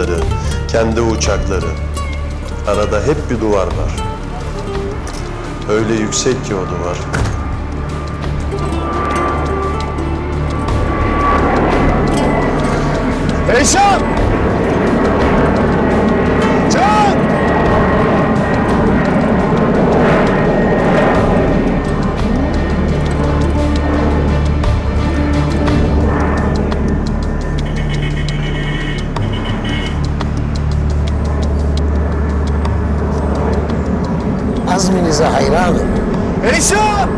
pilotları, kendi uçakları. Arada hep bir duvar var. Öyle yüksek ki o duvar. Eyşan! Eyşan!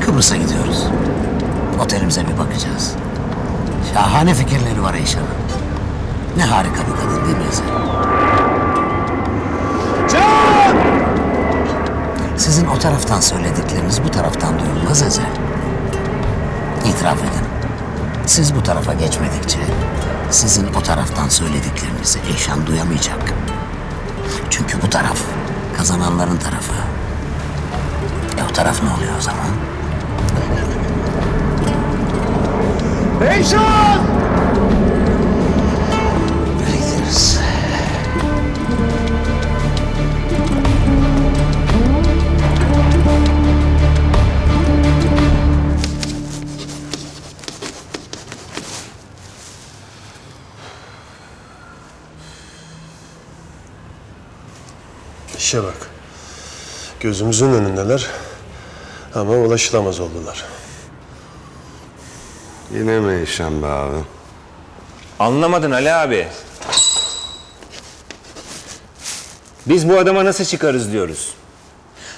Kıbrıs'a gidiyoruz. Otelimize bir bakacağız. Şahane fikirleri var Eyşan'ın. Ne harika bir kadın değil mi Ezel? Can! Sizin o taraftan söyledikleriniz bu taraftan duyulmaz Ezel. İtiraf edin. Siz bu tarafa geçmedikçe sizin o taraftan söylediklerinizi Eyşan duyamayacak. Çünkü bu taraf kazananların tarafı. E o taraf ne oluyor o zaman? Eyşan! İşe bak. Gözümüzün önündeler ama ulaşılamaz oldular. Yine mi Eyşan be abi? Anlamadın Ali abi. Biz bu adama nasıl çıkarız diyoruz.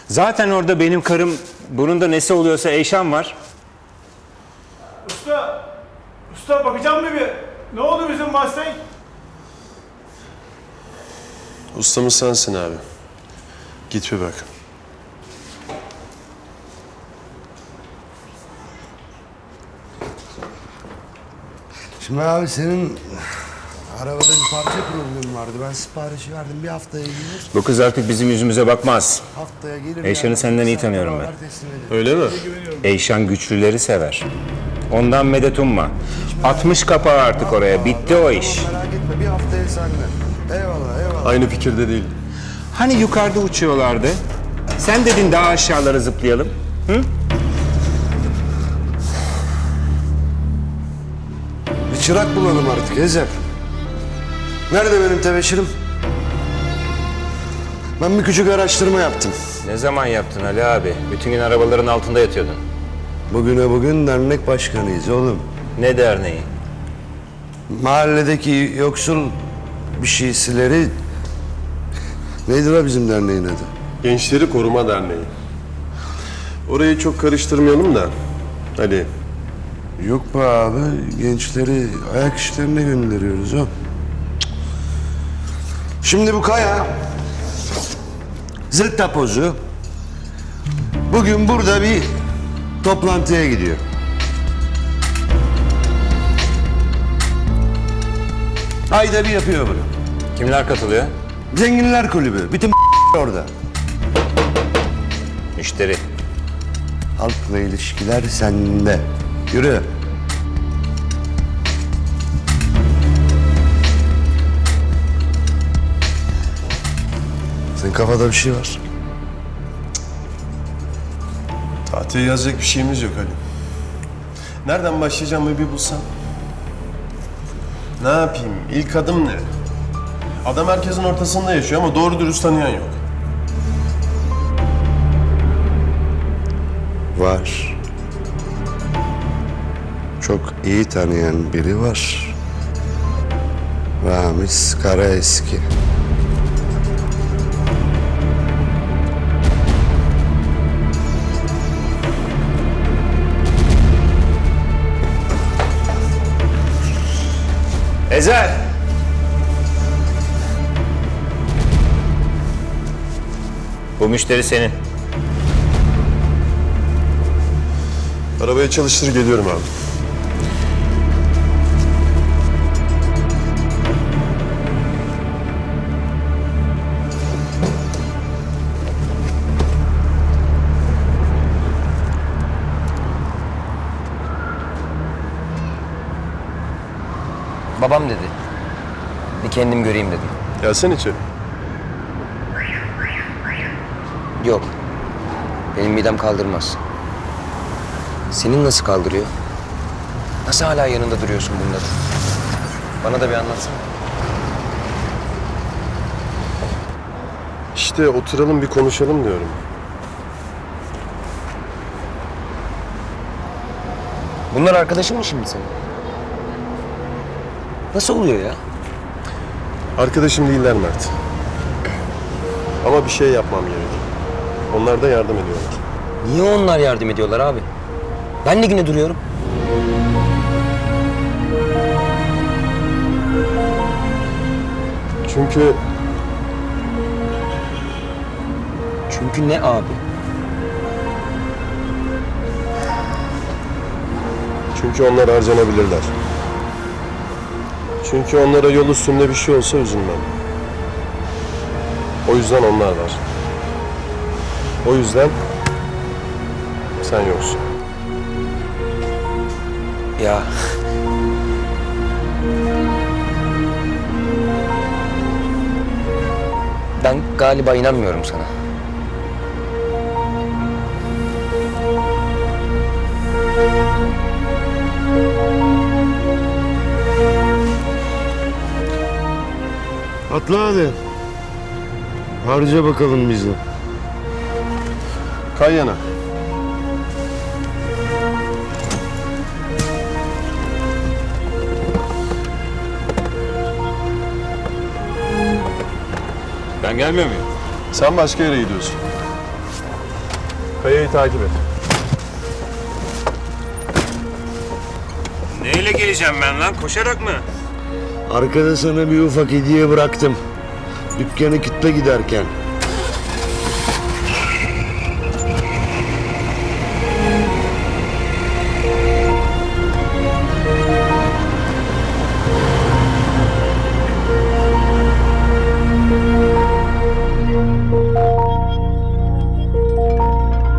Zaten orada benim karım bunun da nesi oluyorsa Eyşan var. Usta, usta bakacağım mı bir? Ne oldu bizim Mustang? Ustamız sensin abi. Git bir bak. Şimdi abi senin arabada bir parça problemi vardı. Ben siparişi verdim. Bir haftaya gelir. Bu kız artık bizim yüzümüze bakmaz. Haftaya gelir. Eyşan'ı senden iyi tanıyorum ben. Öyle mi? Eyşan güçlüleri sever. Ondan medet umma. 60 kapağı artık oraya. Bitti o iş. Merak etme bir haftaya sende. Eyvallah eyvallah. Aynı fikirde değil. Hani yukarıda uçuyorlardı? Sen dedin daha aşağılara zıplayalım. Bir çırak bulalım artık Ezel. Nerede benim tebeşirim? Ben bir küçük araştırma yaptım. Ne zaman yaptın Ali abi? Bütün gün arabaların altında yatıyordun. Bugüne bugün dernek başkanıyız oğlum. Ne derneği? Mahalledeki yoksul bir şeysileri... Neydi la bizim derneğin adı? Gençleri Koruma Derneği. Orayı çok karıştırmayalım da. Ali, Yok be abi, gençleri ayak işlerine gönderiyoruz o. Şimdi bu Kaya, zırt tapozu, bugün burada bir toplantıya gidiyor. Ayda bir yapıyor bunu. Kimler katılıyor? Zenginler kulübü, bütün orada. Müşteri. Halkla ilişkiler sende. Yürü. Senin kafada bir şey var. tatil yazacak bir şeyimiz yok Ali. Nereden başlayacağımı bir bulsam. Ne yapayım? İlk adım ne? Adam herkesin ortasında yaşıyor ama doğru dürüst tanıyan yok. Var. Çok iyi tanıyan biri var. Ramiz Karaeski. Ezel! Bu müşteri senin. Arabaya çalıştır geliyorum abi. Babam dedi. Bir kendim göreyim dedim. Gelsen içeri. Yok. Benim midem kaldırmaz. Senin nasıl kaldırıyor? Nasıl hala yanında duruyorsun bunları? Bana da bir anlatsana. İşte oturalım bir konuşalım diyorum. Bunlar arkadaşın mı şimdi senin? Nasıl oluyor ya? Arkadaşım değiller Mert. Ama bir şey yapmam gerek. Onlar da yardım ediyorlar. Niye onlar yardım ediyorlar abi? Ben de yine duruyorum. Çünkü Çünkü ne abi? çünkü onlar harcanabilirler. Çünkü onlara yol üstünde bir şey olsa üzülmem. O yüzden onlar var. O yüzden sen yoksun. Ya Ben galiba inanmıyorum sana. Atla hadi. Harca bakalım bizi. Kay yana. Ben gelmiyor muyum? Sen başka yere gidiyorsun. Kayayı takip et. Neyle geleceğim ben lan? Koşarak mı? Arkada sana bir ufak hediye bıraktım. Dükkanı kitle giderken.